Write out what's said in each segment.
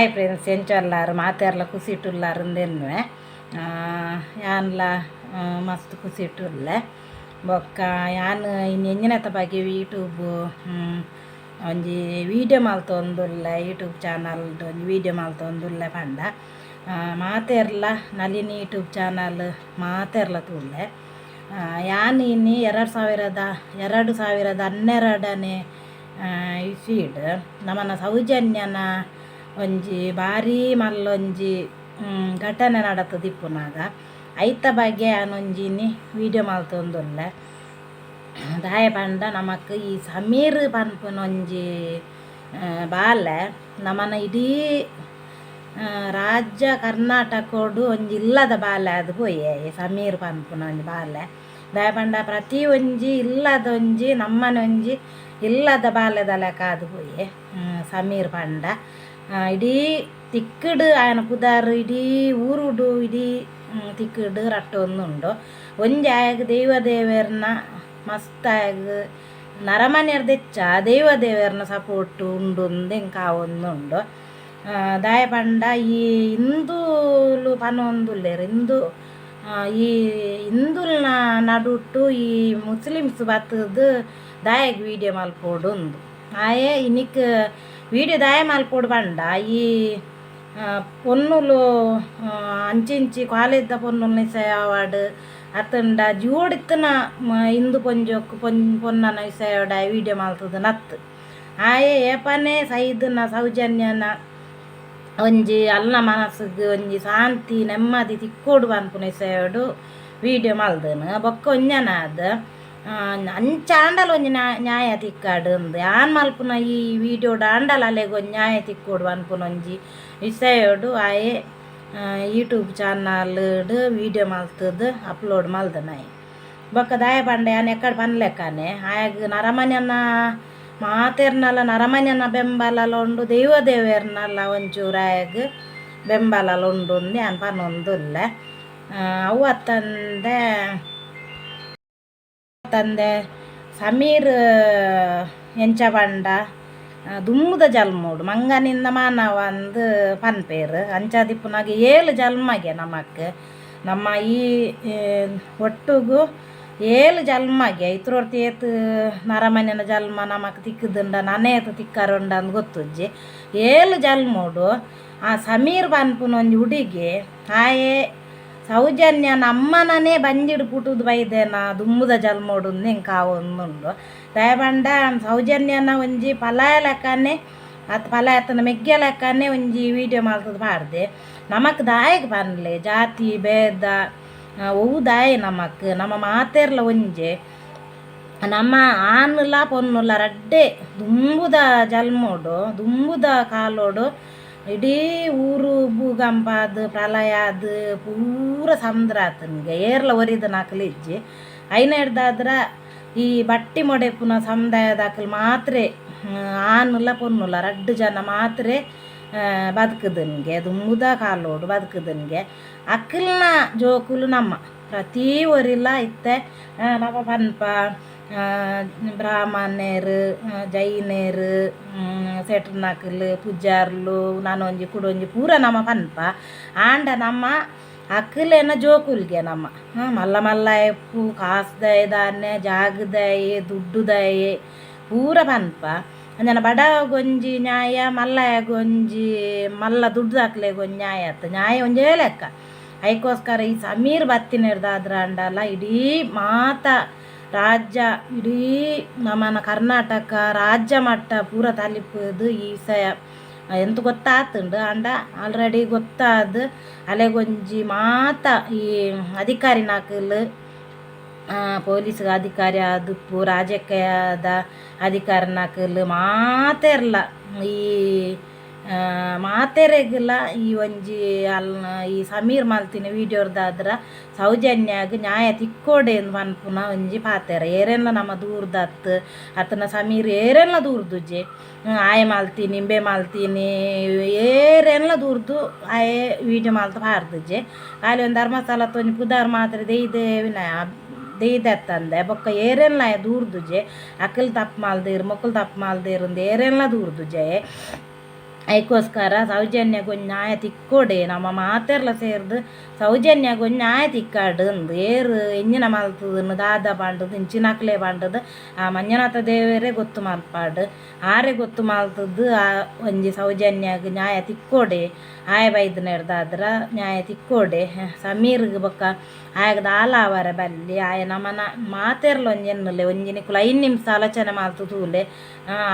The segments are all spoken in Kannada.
ಹಾಯ್ ಫ್ರೆಂಡ್ಸ್ ಎಂಚಲ್ಲಾರು ಮಾತೆರ್ಲ ಕುಸಿಟ್ಟುಲ್ಲಾರು ಅಂದೆನ್ನುವೆ. ಯಾನ್ಲ ಆ, ಮಸ್ತ್ ಕುಸಿಟ್ಟುಲ್ಲೆ ಬೊಕ್ಕ ಯಾನ್ ಇನ್ನು ಎಂಜಿನತ್ತ ಬಗ್ಗೆ ಯೂಟ್ಯೂಬ್ ಒಂಜಿ ವೀಡಿಯೋ ಮಲ್ತೊಂದುಲ್ಲೆ ಯೂಟ್ಯೂಬ್ ಚಾನಲ್ದು ಒಂಜಿ ವೀಡಿಯೋ ಮಲ್ತೊಂದುಲ್ಲೆ ಪಂಡ. ಮಾತೆರ್ಲ ನಳಿನಿ ಯೂಟ್ಯೂಬ್ ಚಾನಲ್ ಮಾತೆರ್ಲ ಆ, ಯಾನ್ ಇನ್ನು ಎರಡು ಸಾವಿರದ ಎರಡು ಸಾವಿರದ ಹನ್ನೆರಡನೇ ಇಸೀಡ್ ನಮ್ಮನ್ನ ಸೌಜನ್ಯನ ಒಂಜಿ ಬಾರಿ ಮಲ್ಲೊಂಜಿ ಘಟನೆ ನಡತದಿಪ್ಪುನಾಗ ಐತ ಬಗ್ಗೆ ಅನೊಂಜಿನಿ ವೀಡಿಯೋ ಮಲ್ತೊಂದುಲ್ಲ ದಾಯ ಪಂಡ ನಮಕ್ ಈ ಸಮೀರ್ ಪನ್ಪುನೊಂಜಿ ಬಾಲ ನಮನ ಇಡೀ ರಾಜ್ಯ ಕರ್ನಾಟಕಡು ಒಂಜಿ ಇಲ್ಲದ ಬಾಲೆ ಅದು ಪೋಯೆ ಈ ಸಮೀರ್ ಪನ್ಪುನ ಒಂಜಿ ಬಾಲೆ. ದಾಯ ಪಂಡ ಪ್ರತಿ ಒಂಜಿ ಇಲ್ಲದ ಒಂಜಿ ನಮ್ಮನ ಒಂಜಿ ಇಲ್ಲದ ಬಾಲ್ಯದ ಲೆಕ್ಕ ಅದು ಸಮೀರ್ ಪಂಡ ಇಡೀ ಆಯನ ಪುದಾರ್ ಇಡೀ ಊರುಡು ಇಡೀ ತಿಕ್ಕುಡು ರಟ್ಟೊಂದುಂಡು ಆಯಾಗ ದೈವ ದೇವೇರ್ನ ಮಸ್ತ್ ಆಯಗ್ ನರಮನೆರ್ ದೆಚ್ಚ ದೈವ ದೇವೇರ್ನ ಸಪೋರ್ಟ್ ಉಂಡು ಎಂಕ ಒಂದುಂಡು. ಆ, ದಾಯ ಪಂಡ ಈ ಹಿಂದೂಲು ಪನೊಂದುಲ್ಲೆರ್ ಹಿಂದೂ ಈ ಹಿಂದುಲ್ನ ನಡುಟ್ಟು ಈ ಮುಸ್ಲಿಮ್ಸ್ ಬತ್ತದು ದಾಯಗ್ ವೀಡಿಯೋ ಮಲ್ಪೋಡು ಉಂದು ಆಯೆ ಇನಿಕ್ ವೀಡಿಯೋ ದಾಯ ಮಲ್ಪೋಡು ಪಂಡ ಈ ಪೊನ್ನುಲು ಆ, ಅಂಚಿಂಚಿ ಕಾಲೇಜ್ದ ವಿಷಯ ಅವಾರ್ಡ್ ಅತ್ತಂಡ ಜೋಡಿತ್ತನ ಇಂದು ಪೊಂಜೊಕ್ಕು ಪೊನ್ ಪೊನ್ನನ ವಿಷಯಡ ವೀಡಿಯೋ ಮಾಲ್ತದ ನತ್ತು ಆಯೆ ಏಪನೆ ಸೈದನ ಸೌಜನ್ಯನ ಒಂಜಿ ಅಲ್ಲ ಮನಸ್ಸಿಗೆ ಒಂಜಿ ಶಾಂತಿ ನೆಮ್ಮದಿ ತಿಕ್ಕೋಡು ಅನ್ಪುನ ವಿಷಯಡು ವೀಡಿಯೋ ಮಲ್ದನು ಬೊಕ್ಕ ಒಂಜನಾದ. ಅಂಚ ಆಂಡಲ ಒಂಜಿ ನ್ಯಾ- ನ್ಯಾಯ ತಿಕ್ಕಾಡು ಆನ್ ಮಲ್ಪುನ ಈ ವೀಡಿಯೋಡು ಆಂಡಲ ಅಲೆಗ್ ಒಂಜಿ ನ್ಯಾಯ ತಿಕ್ಕೋಡು ಅನ್ಪುನ ಒಂಜಿ ವಿಷಯಡು, ಆಯೆ ಯೂಟ್ಯೂಬ್ ಚಾನಲ್ಡ್ ವೀಡಿಯೋ ಮಲ್ತದು ಅಪ್ಲೋಡ್ ಮಲ್ದನಾಯಿ ಬೊಕ್ಕ ದಾಯ ಪಂಡ ಆನೆ ಎಕ್ಕಡ ಪನ್ಲೆಕ್ಕನೆ. ಆಯಾಗ ನರಮನೆನ ಮಾತೆರ್ನಲ ನರಮನೆನ ಬೆಂಬಲ ಉಂಡು, ದೈವ ದೇವೇರ್ನಲ್ಲ ಒಂಚೂರು ಆಯಾಗ ಬೆಂಬಲ ಉಂಡು ಆನ್ ಯಾನ್ ಪನೊಂದುಲ್ಲೆ. ಅವು ತಂದೆ, ಸಮೀರ್ ಎಂಚ ಪಂಡ ದುಮ್ಮುದ ಜಲ್ಮೋಡು, ಮಂಗನಿಂದ ಮಾನವ ಅಂದು ಪನ್ಪೇರು ಅಂಚಾದಿಪ್ಪುನಾಗ ಏಳು ಜಲ್ಮಗೆ ನಮಕ್. ನಮ್ಮ ಈ ಒಟ್ಟುಗೂ ಏಳು ಜಲ್ಮಗೆ ಇತ್ರೊರ್ತಿ ಏತ್, ನರಮನೆನ ಜಲ್ಮ ನಮಕ್ ತಿಕ್ಕದುಂಡ, ನಾನೇ ಏತು ತಿಕ್ಕರುಂಡ ಅಂದ್ ಗೊತ್ತುಜ್ಜಿ. ಏಳು ಜಲ್ಮೋಡು, ಆ ಸಮೀರ್ ಪನ್ಪುನ ಒಂಜಿ ಹುಡುಗಿ, ಆಯೆ ಸೌಜನ್ಯ ನಮ್ಮನೇ ಬಂಜಿಡು ಪುಟುದು ಬೈದೆನ ದುಮ್ಮದ ಜಲ್ಮೋಡು ಎಂಕ ಒಂದುಂಡು ದಯಬಂಡ, ಸೌಜನ್ಯನ ಒಂಜಿ ಪಲಾಯ ಲೆಕ್ಕನೇ, ಅತ್ ಪಲಾಯತನ ಮೆಗ್ಗೆ ಲೆಕ್ಕನೇ ಒಂಜಿ ವೀಡಿಯೋ ಮಾಡ್ತದ ಪಾಡ್ದೆ ನಮಕ್ ದಾಯಗ್ ಪನ್ಲೆ ಜಾತಿ, ಭೇದ ಓ ದಾಯ ನಮಕ್. ನಮ್ಮ ಮಾತೆರ್ಲ ಒಂಜೆ, ನಮ್ಮ ಆನ್ಲ, ಪೊನ್ನುಲ ರಡ್ಡೆ, ದುಂಬುದ ಜಲ್ಮೋಡು, ದುಂಬುದ ಕಾಲೋಡು ಇಡೀ ಊರು ಭೂಕಂಪ ಅದು ಪ್ರಲಯ ಅದು ಪೂರ ಸಮುದ್ರ ಆತನ್ಗೆ ಏರ್ಲ ಒರಿದ ನಾಕಲಿಜ್ಜಿ ಐನ ಹಿಡ್ದಾದ್ರೆ ಈ ಬಟ್ಟಿ ಮೊಡೆಪುನ ಸಮುದಾಯದಾಕಲ್ ಮಾತ್ರ ಆನುಲ ಪುನ್ನುಲ್ಲ ರಡ್ಡು ಜನ ಮಾತ್ರ ಬದುಕುದನ್ಗೆ ಮುದ ಕಾಲೋಡು ಬದುಕುದನ್ಗೆ ಅಕ್ಕಲ್ನ ಜೋಕುಲು ನಮ್ಮ. ಪ್ರತಿ ಒರಿಲ್ಲ ಇತ್ತೆ ನಮ್ಮ ಪನ್ಪ ಆ, ಬ್ರಾಹ್ಮಣರು ಆ, ಜೈನರು ಸೆಟ್ರನಕಲ್ ಪೂಜಾರ್ಲು ನಾನು ಒಂಜಿ ಕುಡೊಂಜಿ ಪೂರ ನಮ್ಮ ಪನ್ಪ ಆಂಡ ನಮ್ಮ ಅಕ್ಕಲೇನ ಜೋಕುಲ್ಗೆ ನಮ್ಮ ಹ, ಮಲ್ಲ ಮಲ್ಲ ಎಪ್ಪು ಕಾಸ್ದಯ ಧಾನ್ಯ ಜಾಗದಯೆ ದುಡ್ಡುದಯೆ ಪೂರ ಪನ್ಪ ಅಂಜನ ಬಡ ಗೊಂಜಿ ನ್ಯಾಯ ಮಲ್ಲ ಗೊಂಜಿ ಮಲ್ಲ ದುಡ್ಡು ಹಾಕ್ಲೆ ಗೊಂಜಿ ನ್ಯಾಯ ಆತು ನ್ಯಾಯ ಒಂಜೇ ಲೆಕ್ಕ ಐಕೋಸ್ಕರ ಈ ಸಮೀರ್ ಬತ್ತಿನ ಹಿಡ್ದಾದ್ರ ಅಂಡಲ್ಲ ಇಡೀ ಮಾತ ರಾಜ್ಯ, ಇಡೀ ನಮ್ಮ ಕರ್ನಾಟಕ, ರಾಜ್ಯ ಮಟ್ಟ ಪೂರ ತಲಿಪುದು ಈ ವಿಷಯ. ಎಂತ ಗೊತ್ತಾತುಂಡು? ಅಂಡ ಆಲ್ರೆಡಿ ಗೊತ್ತಾದ ಅಲೆಗೊಂಜಿ ಮಾತ ಈ ಅಧಿಕಾರಿ ನಾಕಲ್ ಪೊಲೀಸ್ ಅಧಿಕಾರಿ ಆದುಪ್ಪು, ರಾಜಕೀಯದ ಅಧಿಕಾರಿ ನಾಕಲ್ ಇರಲ್ಲ ಈ ಆ, ಮಾತೆರೆಗ್ಲ ಈ ಒಂಜಿ ಅಲ್ ಈ ಸಮೀರ್ ಮಲ್ತಿನ ವೀಡಿಯೋರ್ದಾದ್ರ ಸೌಜನ್ಯಾಗ ನ್ಯಾಯ ತಿಕ್ಕೋಡೆ ಎಂದು ಪನ್ಪುನ ಒಂಜಿ ಪಾತೆರ. ಏರೆಲ್ಲ ನಮ್ಮ ದೂರದತ್ ಅತನ ಸಮೀರ್ ಏರೆಲ್ಲ ದೂರದುಜೆ. ಆಯ ಮಾಲ್ತೀನಿ ನಿಂಬೆ ಮಾಲ್ತೀನಿ ಏರೆಲ್ಲ ದೂರದು ಆಯೆ ವೀಡಿಯೋ ಮಾಲ್ತ ಪಾರ್ದುಜೆ. ಅಲ್ಲಿ ಒಂದು ಧರ್ಮಸ್ಥಳ ತೊಂಜಿ ಪುದಾರ್ ಮಾತ್ರ ದೇಯ್ದೆ ದೇಯ್ದತ್ತಂದೆ ಬೊಕ್ಕ ಏರೆಲ್ಲ ದೂರದುಜೆ. ಅಕ್ಕಲ್ ತಪ್ಪು ಮಾಲ್ದೇರು ಮಕ್ಕಳು ತಪ್ಪು ಮಾಲ್ದೇರು ಏರೆಲ್ಲ ದೂರದುಜೆ ಅದಕ್ಕೋಸ್ಕರ ಸೌಜನ್ಯಗೊಂದು ನ್ಯಾಯ ತಿಕ್ಕೊಡೆ ನಮ್ಮ ಮಾತೆರ್ಲ ಸೇರ್ದು ಸೌಜನ್ಯಗೊಂದು ನ್ಯಾಯ ತಿಕ್ಕಾಡು ಅಂದು ಏರು ಎಂಜಿನ ಮಲ್ತದನ್ನು ದಾದ ಪಾಂಡದು ಇಂಚಿನಕ್ಲೆ ಪಾಂಡದು ಆ ಮಂಜುನಾಥ ದೇವರೇ ಗೊತ್ತು ಮಲ್ಪಾಡು ಆರೆ ಗೊತ್ತು ಮಲ್ತದ್ದು ಆ ಒಂಜಿ ಸೌಜನ್ಯಗ್ ನ್ಯಾಯ ತಿಕ್ಕೊಡೆ ಆಯ ಬೈದು ನೆಡ್ದಾದ್ರ ನ್ಯಾಯ ತಿಕ್ಕೊಡೆ ಸಮೀರ್ಗ್ ಬೊಕ್ಕ ಆಯಗದ ಆಲಾವರ ಬಲ್ಲಿ ಆಯ ನಮ್ಮನ ಮಾತೆರ್ಲ ಒಂಜಿ ಎನ್ನುಲೆ ಒಂಜಿ ನಿಕುಲು ಐದು ನಿಮಿಷ ಆಲೋಚನೆ ಮಾಡ್ತು ತೂಲೆ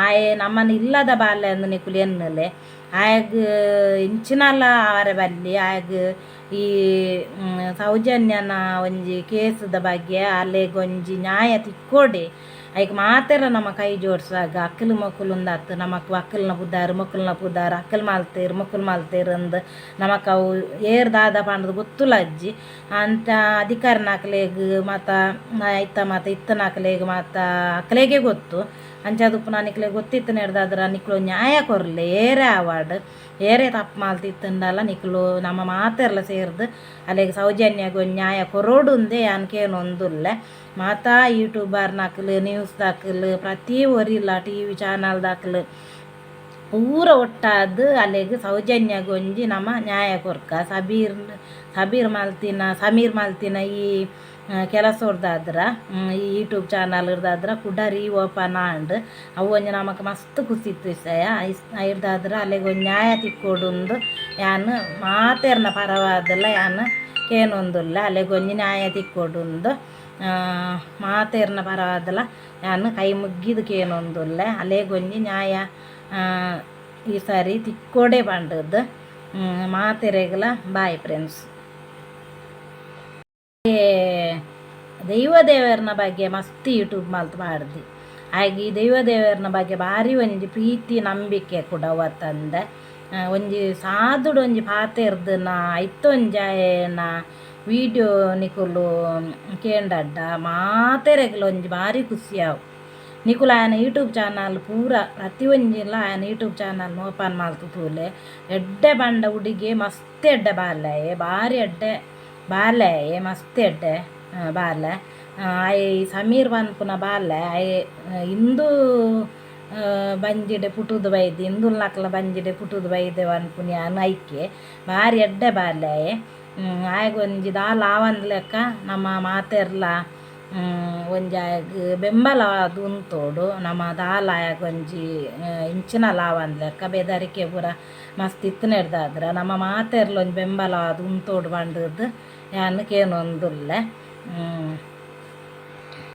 ಆಯ ನಮ್ಮನ ಇಲ್ಲದ ಬಾಲ್ಯ ಅಂದು ನಿಕುಲು ಎನ್ನುಲೆ ಆಯಗ್ ಇಂಚಿನಲ ಆವರ ಬಲ್ಲಿ ಆಯಗ್ ಈ ಸೌಜನ್ಯನ ಒಂಜಿ ಕೇಸದ ಬಗ್ಗೆ ಅಲೆಗ್ ಒಂಜಿ ನ್ಯಾಯ ತಿಕ್ಕೊಡೆ. ಐಕ್ ಮಾತೆರ ನಮ್ಮ ಕೈ ಜೋಡ್ಸಾಗ ಅಕ್ಕಲು ಅತ್ತು ನಮಕ್ ಅಕ್ಕಲ್ನ ಬುದ್ದಾರು ಮಕ್ಕಳನ್ನ ಬುದ್ದಾರು ಅಕ್ಕಲ್ ಮಾಲ್ತೇರು ಮಕ್ಕಳು ಮಾಲ್ತೇರು ಅಂದ್ ನಮಕ್ ಅವು ಏರ್ ದಾದ ಪಾಂಡದು ಗೊತ್ತುಲ ಅಜ್ಜಿ ಅಂತ ಅಧಿಕಾರ ನಾಕಲೇಗ ಮಾತ ಇತ್ತ ಮಾತ, ಇತ್ತ ನಾಕಲೇಗ ಮಾತ ಅಕ್ಕಲೇಗೆ ಗೊತ್ತು. ಅಂಚಾದಪ್ಪ ನಾನಿಕ್ಲೆ ಗೊತ್ತಿತ್ತು ನಡೆದಾದ್ರೆ ನಿಕ್ಲು ನ್ಯಾಯ ಕೊರ್ಲೆ. ಏರೆ ಅವಾರ್ಡ್ ಏರೇ ತಪ್ಪು ಮಾಲ್ತಿತ್ತಂಡಲ್ಲ ನಿಕ್ಲು ನಮ್ಮ ಮಾತೆರ್ಲ ಸೇರ್ದು, ಅಲ್ಲಿಗೆ ಒಂದ್ ನ್ಯಾಯ ಕೊರೋಡುಂದೆ ಅನ್ಕೇನೊಂದುಲ್ಲೆ ಮಾತಾ ಯೂಟ್ಯೂಬರ್ ನಾಕಲು ನ್ಯೂಸ್ ದಾಖಲು ಪ್ರತಿ ಒರಿಲ್ಲ ಟಿ ವಿ ಚಾನಲ್ ದಾಖಲು ಪೂರ ಒಟ್ಟಾದ ಅಲೆಗ್ ಸೌಜನ್ಯಗೊಂಜಿ ನಮ್ಮ ನಮ ನ್ಯಾಯ ಕೊರ್ಕ ಸಬೀರ್ ಸಬೀರ್ ಮಾಲ್ತಿನ, ಸಮೀರ್ ಮಾಲ್ತಿನ ಈ ಕೆಲಸದವ್ರದ್ದಾದ್ರ ಈ ಯೂಟ್ಯೂಬ್ ಚಾನಲ್ ಇರ್ದಾದ್ರ ಕುಡರಿ ಓಪನ್ ಆಂಡ್ ಅವು ಒಂಜಿ ನಮಕ್ ಮಸ್ತ್ ಖುಷಿ ಇತ್ತು ವಿಷಯ ಇರ್ದಾದ್ರೆ ಅಲ್ಲಿಗೆ ಒಂದು ನ್ಯಾಯ ತಿಕ್ಕೊಡೊಂದು ಯಾನ್ ಮಾತೇರ್ನ ಪರವಾದಲ್ಲ ಯಾನ್ ಕೇನೊಂದುಲ್ಲ. ಅಲ್ಲಿಗೆ ಒಂಜಿ ನ್ಯಾಯ ತಿಕ್ಕೊಡೊಂದು ಮಾತೇರ್ನ ಪರವಾದಲ್ಲ ಯಾನ್ ಕೈ ಮುಗ್ಗಿದು ಕೇನೊಂದುಲ್ಲ. ಅಲ್ಲಿಗೆ ಒಂಜಿ ನ್ಯಾಯ ಈ ಸಾರಿ ತಿಕ್ಕೋಡೆ ಬಂಡದ್ದು ಮಾತೆರೆಗಲ ಬಾಯ್ ಫ್ರೆಂಡ್ಸ್. ದೈವ ದೇವರನ ಬಗ್ಗೆ ಮಸ್ತ್ ಯೂಟ್ಯೂಬ್ ಮಲ್ತು ಮಾಡ್ದು ಹಾಗೆ ಈ ದೈವ ದೇವರನ ಬಗ್ಗೆ ಭಾರಿ ಒಂಜಿ ಪ್ರೀತಿ, ನಂಬಿಕೆ ಕೂಡ ಅವತ್ತಂದ. ಒಂಜಿ ಸಾದುಡು ಒಂಜಿ ಪಾತೆರ್ದನ ಐತೊಂಜಾಯನ, ವಿಡಿಯೋ ನಿಕುಲು ಕೇಂಡಡ್ಡ, ಮಾತೆರೆಗಲು ಒಂಜಿ ಭಾರಿ ಖುಷಿಯಾವು ನಿಕುಲು ಆಯನ ಯೂಟ್ಯೂಬ್ ಚಾನಲ್ ಪೂರ ಪ್ರತಿ ಒಂಜಿಲ ಆಯನ ಯೂಟ್ಯೂಬ್ ಚಾನಲ್ ಓಪನ್ ಮಾಡ್ತು ತೂಲೆ. ಎಡ್ಡೆ ಬಂಡ ಹುಡುಗಿ ಮಸ್ತ್ ಎಡ್ಡೆ ಬಾಲ್ಯಾಯೆ, ಭಾರಿ ಎಡ್ಡೆ ಬಾಲ್ಯಾಯೆ, ಮಸ್ತ್ ಎಡ್ಡೆ. ಆ, ಐ ಆ, ಆಯೆ ಸಮೀರ್ ಬಂದ್ ಪುನ ಬಾರ್ಲೆ. ಐ ಇಂದು ಆ, ಬಂಜಿಡೆ ಪುಟುದು ಬೈದು. ನಕ್ಲ ಬಂಜಿಡೆ ಪುಟುದು ಬೈದೆ ಅನ್ಪುನಿ ಅನ್ ಐಕೆ ಭಾರಿ ಎಡ್ಡೆ ಬಾರ್ಲೆ ಆಯಗ ಒಂಜಿ ದಾಲ ಆವಂದ್ ಲೆಕ್ಕ ನಮ್ಮ ಮಾತೆರ್ಲ ಒಂಜಿ ಬೆಂಬಲ ಅದು ಉಂತೋಡು. ನಮ್ಮ ದಾಲ್ ಆಯಾಗ ಒಂಜಿ ಆ, ಇಂಚಿನ ಲಾವಂದ್ ಲೆಕ್ಕ. ಬೆದರಿಕೆ ಪೂರ ಮಸ್ತ್ ಇತ್ತು ನಡೆದಾದ್ರೆ ನಮ್ಮ ಮಾತೆರ್ಲ ಒಂಜಿ ಬೆಂಬಲ ಅದು ಉಂತೋಡು ಪಂಡದ್ ಯಾನ್ ಕೇನೊಂದುಲ್ಲೆ. Mm.